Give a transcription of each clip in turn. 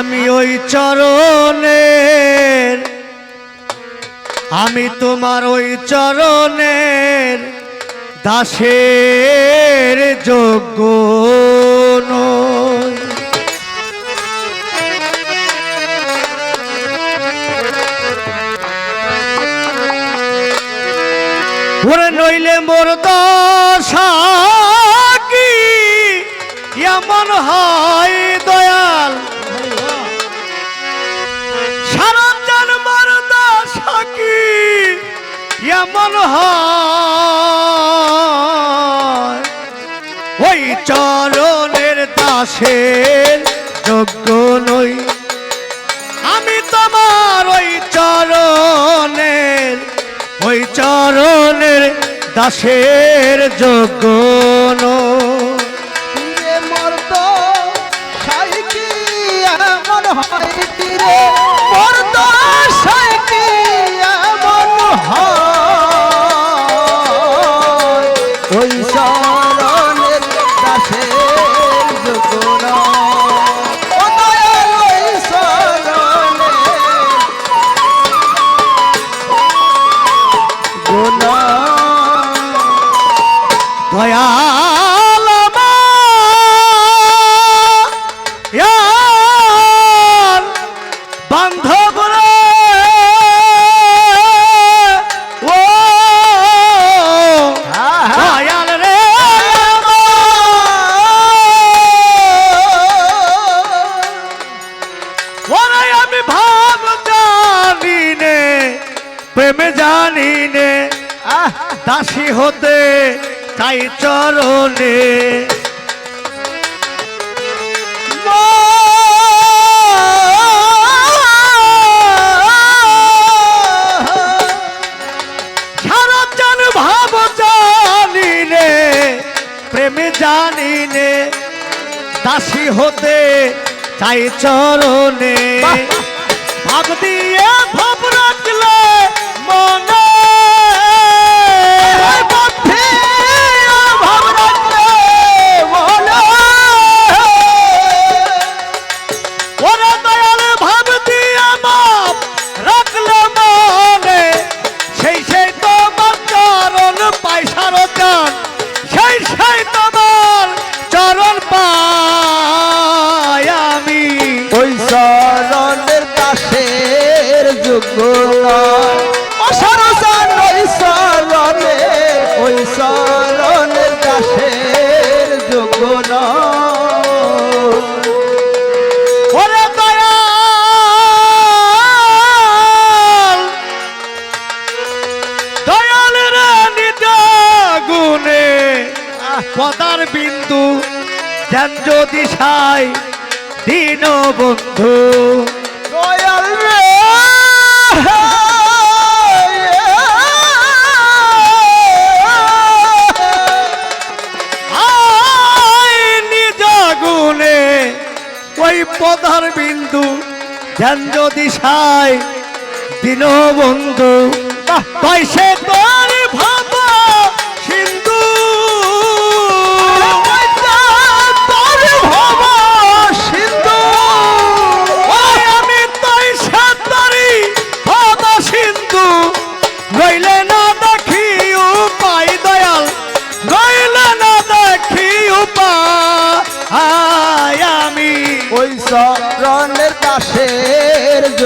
আমি ওই চরণের আমি তোমার ওই চরণের দাসের ওই চরণের দাসের যোগ্য নই আমি তোমার ওই চরণের ওই চরণের দাসের যোগ্য নই। আমি ভাব জানি নে প্রেমে জানি নে দাসী হতে চাই চরণে। চাই চরণে! ভাব দিয়ে ভাব রাখলে মনে পদার বিন্দু ধ্যান যদি সাই দীন বন্ধু। দয়াল রে! গুণে ওই পদার বিন্দু ধ্যান যদি সাই দীন বন্ধু। তাই সে তোর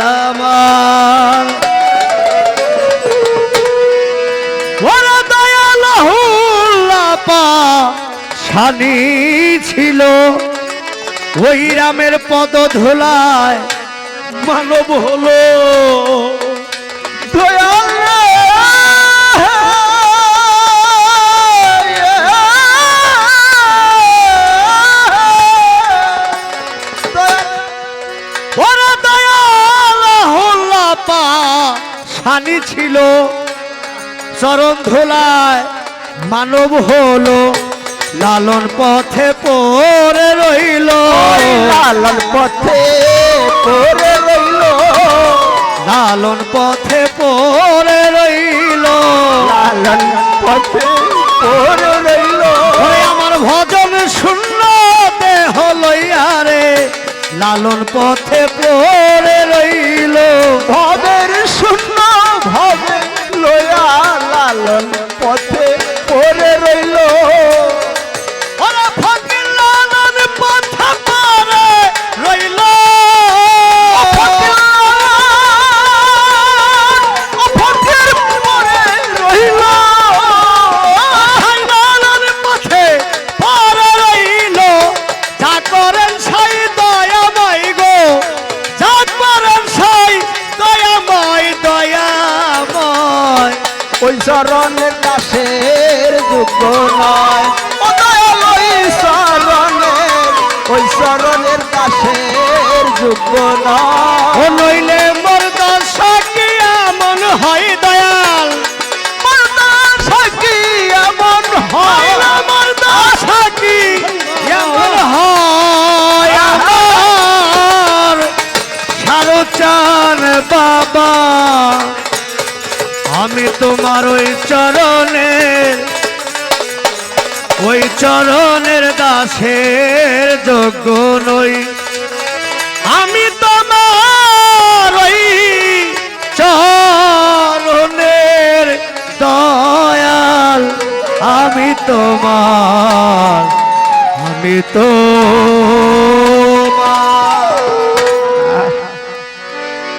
আমার ওরা দয়াল হুল্লাপা সানি ছিল ওই রামের পদ ধোলায় মানব হলো। দয়াল রে সানি ছিল। চরণ ধুলায় মানব হলো। লালন পথে পড়ে রইল। লালন পথে পরে রইল। লালন পথে পড়ে রইল। লালন পথে পরে রইল। আমার ভজন শূন্য দেহ লইয়ারে লালন পথে পরে রইল। ভবের নয়। ও দয়াল ওই চরণের ওই চরণের দাসের যোগ্য নয় নইলে মোর দশা কি এমন হয় দয়াল। সাকি এমন হয় হয়। মোর দশা কি এমন হয় আমার। সারুচান বাবা আমি তোমার ওই চরণের ওই চরণের দাসের যোগ্য নই। আমি তোমার ওই চরণের দয়াল। আমি তোমার আমি তো